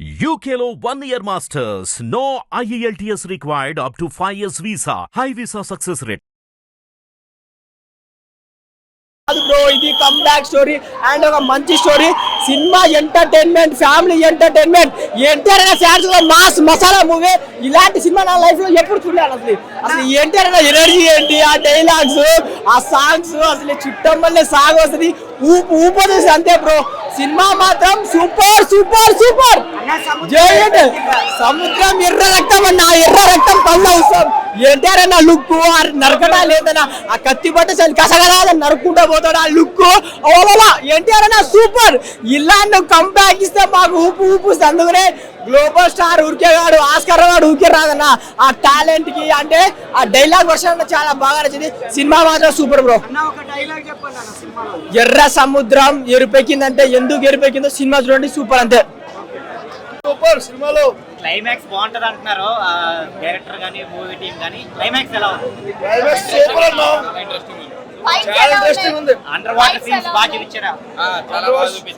యూకేలో one year masters no IELTS required up to five years visa high visa success rate కాదు bro ఇది come back story and ఒక మంచి story cinema entertainment family entertainment NTR అయినా fans mass masala movie ఇలాంటి cinema నా లైఫ్లో ఎప్పుడు చూడాలి అసలు. అసలు ఎన్టీఆర్ అయినా ఎనర్జీ ఏంటి? ఆ డైలాగ్స్ ఆ సాంగ్స్ అసలు చుట్టం సాంగ్ వస్తుంది ఊపు ఊపు అంతే బ్రో. సినిమా మాత్రం సూపర్ సూపర్ సూపర్. జయంట్ సముద్రం ఎర్ర రక్తం అన్న ఎర్ర రక్తం పళ్ళు అవసరం. అన్న లుక్ నరకడా లేదన్న ఆ కత్తి పట్ట అసలు కసగరాద నరుక్కుంటా పోతాడు ఆ లుక్ ఓలా ఎన్టీఆర్ అన్న సూపర్. ఇలా నువ్వు కంబ్యాక్ ఇస్తే మాకు ఊపు ఊపు. అందుకనే గ్లోబల్ స్టార్ ఊరికే గాడు ఆస్కర్ వాడు ఊరికే రాదన్న. ఆ టాలెంట్కి అంటే ఆ డైలాగ్ వర్షన్ చాలా బాగా నచ్చింది. సినిమా మాత్రం సూపర్ బ్రో ఎర్ర సముద్రం ఎరుపెక్కిందంటే ఎందుకు ఎరుపెక్కిందో సినిమా చూడండి సూపర్ అంతే. సూపర్ సినిమాలో. క్లైమాక్స్ బాగుంటది అంటున్నారు. ఆ డైరెక్టర్ గానీ మూవీ టీం గానీ క్లైమాక్స్ ఎలా ఉంది? క్లైమాక్స్ సూపర్ అన్నా. చాలా ఇంట్రెస్టింగ్ ఉంది? అండర్ వాటర్ సీన్స్ బాగా చూపించారా?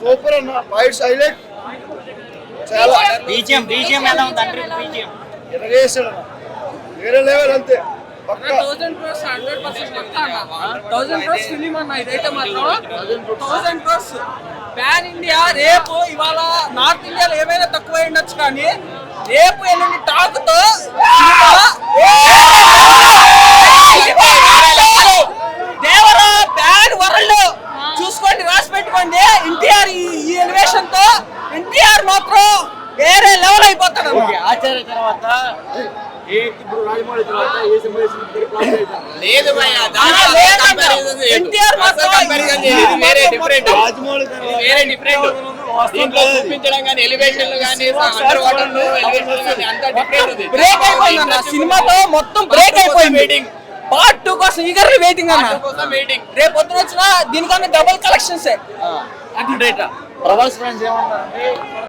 సూపర్ అన్న. ఫైట్స్ హైలైట్ చాలా బీజిఎం బీజిఎం ఎలా ఉంది అన్న. వేరే లెవెల్ అంతే. పక్క. Thousand crores hundred percent thousand crores film అన్న ఇదైతే మాత్రం. థౌసండ్ క్రోర్స్ ప్యాన్ ఇండియా రేపు ఇవాళ నార్త్ ఇండియాలో ఏమైనా తక్కువ ఉండొచ్చు కానీ రేపు ఎల్లుండి టాక్తో దేవరా ప్యాన్ వరల్డ్ చూసుకోండి రాసి పెట్టుకోండి. ఎన్టీఆర్ ఈ ఎలివేషన్తో ఎన్టీఆర్ మాత్రం వేరే లెవెల్ అయిపోతాడు ఆచార్య తర్వాత లేదు. ఎన్టీఆర్ మాత్రం వేరే డిఫరెంట్ వేరే డిఫరెంట్ దీంట్లో చూపించడం కానీ ఎలివేషన్ కానీ అండర్ వాటర్ ఎలివేషన్ కానీ అంతా డిఫరెంట్ ఉంది. బ్రేక్ అయిపోయింది. అన్న. సినిమాతో మొత్తం బ్రేక్ అయిపోయింది. వెయిటింగ్ పార్ట్ టూ కోసం ఈగర్లీ వెయిటింగ్ అన్న. రేపు పొద్దున వచ్చిన దీనికన్నా డబుల్ కలెక్షన్స్ ప్రభాస్ ఫ్రెండ్స్ ఏమన్నారు